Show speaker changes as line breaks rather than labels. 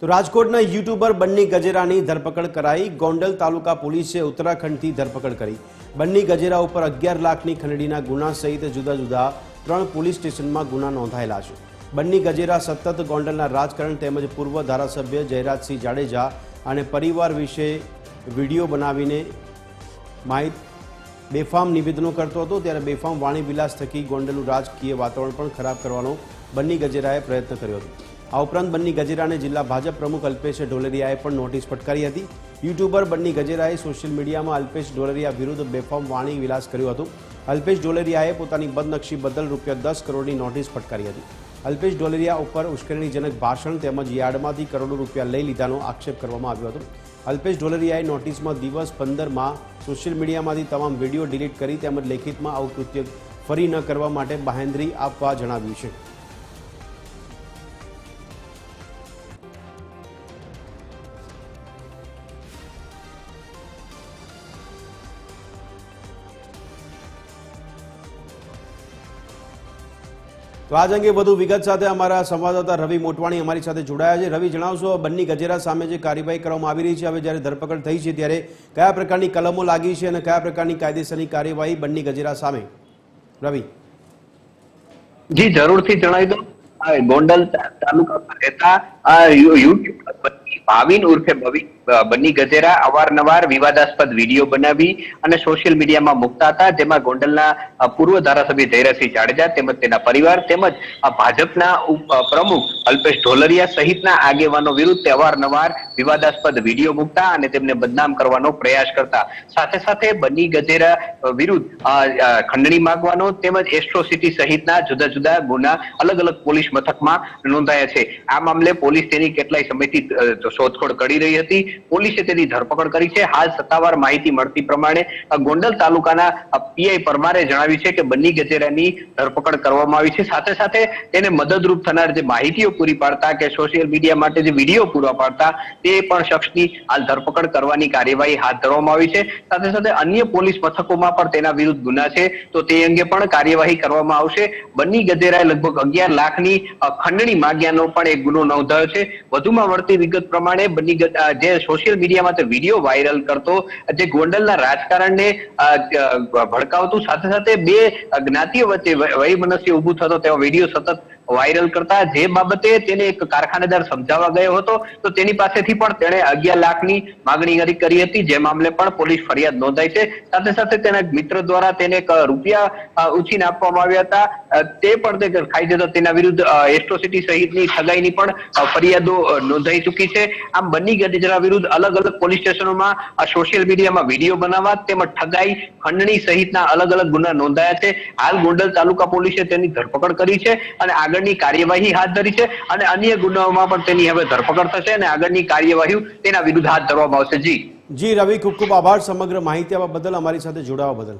તો રાજકોટના યુટ્યુબર બન્ની ગજેરાની ધરપકડ કરાઈ. ગોંડલ તાલુકા પોલીસે ઉત્તરાખંડથી ધરપકડ કરી. બન્ની ગજેરા ઉપર અગિયાર લાખની ખંડણીના ગુના સહિત જુદા જુદા ત્રણ પોલીસ સ્ટેશનમાં ગુના નોંધાયેલા છે. બન્ની ગજેરા સતત ગોંડલના રાજકારણ તેમજ પૂર્વ ધારાસભ્ય જયરાજસિંહ જાડેજા અને પરિવાર વિશે વીડિયો બનાવીને માહિતી બેફામ નિવેદનો કરતો હતો. ત્યારે બેફામ વાણી વિલાસ થકી ગોંડલનું રાજકીય વાતાવરણ પણ ખરાબ કરવાનો બન્ની ગજેરાએ પ્રયત્ન કર્યો હતો. આ ઉપરાંત બન્ની ગજેરાને જિલ્લા ભાજપ પ્રમુખ અલ્પેશ ઢોલરિયાએ પણ નોટિસ ફટકારી હતી. યુટ્યુબર બન્ની ગજેરાએ સોશિયલ મીડિયામાં અલ્પેશ ઢોલરિયા વિરુદ્ધ બેફામ વાણી વિલાસ કર્યું હતું. અલ્પેશ ઢોલરિયાએ પોતાની બદનક્ષી બદલ રૂપિયા દસ કરોડની નોટિસ ફટકારી હતી. અલ્પેશ ઢોલરિયા ઉપર ઉશ્કેરણીજનક ભાષણ તેમજ યાર્ડમાંથી કરોડો રૂપિયા લઈ લીધાનો આક્ષેપ કરવામાં આવ્યો હતો. અલ્પેશ ઢોલરિયાએ નોટિસમાં દિવસ પંદરમાં સોશિયલ મીડિયામાંથી તમામ વીડિયો ડિલીટ કરી તેમજ લેખિતમાં આવું કૃત્ય ફરી ન કરવા માટે બાહેંધરી આપવા જણાવ્યું છે. તો આજ અંગે વધુ વિગત સાથે અમારા સંવાદદાતા રવિ મોટવાણી અમારી સાથે જોડાયા છે. રવિ, જણાવશો બંની ગજેરા સામે જે કાર્યવાહી કરવામાં આવી રહી છે, હવે જ્યારે ધરપકડ થઈ છે, ત્યારે કયા પ્રકારની કલમો લાગી છે અને કયા પ્રકારની કાયદેસરની કાર્યવાહી બંની ગજેરા સામે? રવિ.
જી, જરૂરથી જણાવી દઉં. ગોંડલ તાલુકામાં રહેતા આ યુ- યુટ્યુબર બન્ની ભાવિન ઉર્ફે બન્ની ગજેરા અવારનવાર વિવાદાસ્પદ વીડિયો બનાવી અને સોશિયલ મીડિયામાં મૂકતા હતા. જેમાં ગોંડલના પૂર્વ ધારાસભ્ય જયરાજસિંહ જાડેજા તેમજ તેના પરિવાર તેમજ ભાજપના પ્રમુખ અલ્પેશ ઢોલરિયા સહિતના આગેવાનો વિરુદ્ધ અવારનવાર વિવાદાસ્પદ વીડિયો મૂકતા અને તેમને બદનામ કરવાનો પ્રયાસ કરતા. સાથે સાથે બની ગજેરા વિરુદ્ધ ખંડણી માંગવાનો તેમજ એસ્ટ્રોસિટી સહિતના જુદા જુદા ગુના અલગ અલગ પોલીસ મથકમાં નોંધાયા છે. આ મામલે પોલીસ તેની કેટલાય સમયથી શોધખોળ કરી રહી હતી. પોલીસે તેની ધરપકડ કરી છે. હાલ સત્તાવાર માહિતી મળતી પ્રમાણે ગોંડલ તાલુકાના પીઆઈ પરમારે જણાવ્યું છે કે બન્ની ગજેરાની ધરપકડ કરવામાં આવી છે. સાથે સાથે તેને મદદરૂપ થનાર જે માહિતીઓ પૂરી પાડતા કે સોશિયલ મીડિયા માટે જે વીડિયો પૂરા પાડતા, તે પણ શખ્સની હાલ ધરપકડ કરવાની કાર્યવાહી હાથ ધરવામાં આવી છે. સાથે સાથે અન્ય પોલીસ મથકોમાં પણ તેના વિરુદ્ધ ગુના છે. તો તે અંગે પણ કાર્યવાહી કરવામાં આવશે. બન્ની ગજેરાએ લગભગ અગિયાર લાખની ખંડણી માગ્યાનો પણ એક ગુનો નોંધાયો છે. વધુમાં મળતી વિગત પ્રમાણે બન્ની જે સોશિયલ મીડિયામાં તે વીડિયો વાયરલ કરતો, જે ગોંડલના રાજકારણને ભડકાવતું, સાથે સાથે બે જ્ઞાતિઓ વચ્ચે વય- વયમનસ્ય ઊભું થતો તેવો વીડિયો સતત વાયરલ કરતા જે બાબતે તેને એક કારખાનેદાર સમજાવવા ગયો હતો, તો તેની પાસેથી પણ તેણે અગિયાર લાખની માગણી કરી- હતી. જે મામલે પણ પોલીસ ફરિયાદ નોંધાઈ છે. સાથે સાથે તેના મિત્ર દ્વારા તેને રૂપિયા ઉછીને આપવામાં આવ્યા હતા. તે પણ તે ખાઈ જતા તેના વિરુદ્ધ એસ્ટ્રોસિટી સહિતની ઠગાઈની પણ ફરિયાદો નોંધાઈ ચૂકી છે. આમ બન્ની ગજેરા વિરુદ્ધ અલગ અલગ પોલીસ સ્ટેશનોમાં સોશિયલ મીડિયામાં વીડિયો બનાવવા, તેમજ ઠગાઈ, ખંડણી સહિતના અલગ અલગ ગુના નોંધાયા છે. હાલ ગોંડલ તાલુકા પોલીસે તેની ધરપકડ કરી છે અને આગળની કાર્યવાહી હાથ ધરી છે અને અન્ય ગુનાઓમાં પણ તેની હવે ધરપકડ થશે અને આગળની કાર્યવાહી તેના વિરુદ્ધ હાથ ધરવામાં આવશે. જી.
જી, રવિ, ખૂબ ખૂબ આભાર. સમગ્ર માહિતી આપવા બદલ, અમારી સાથે જોડાવા બદલ.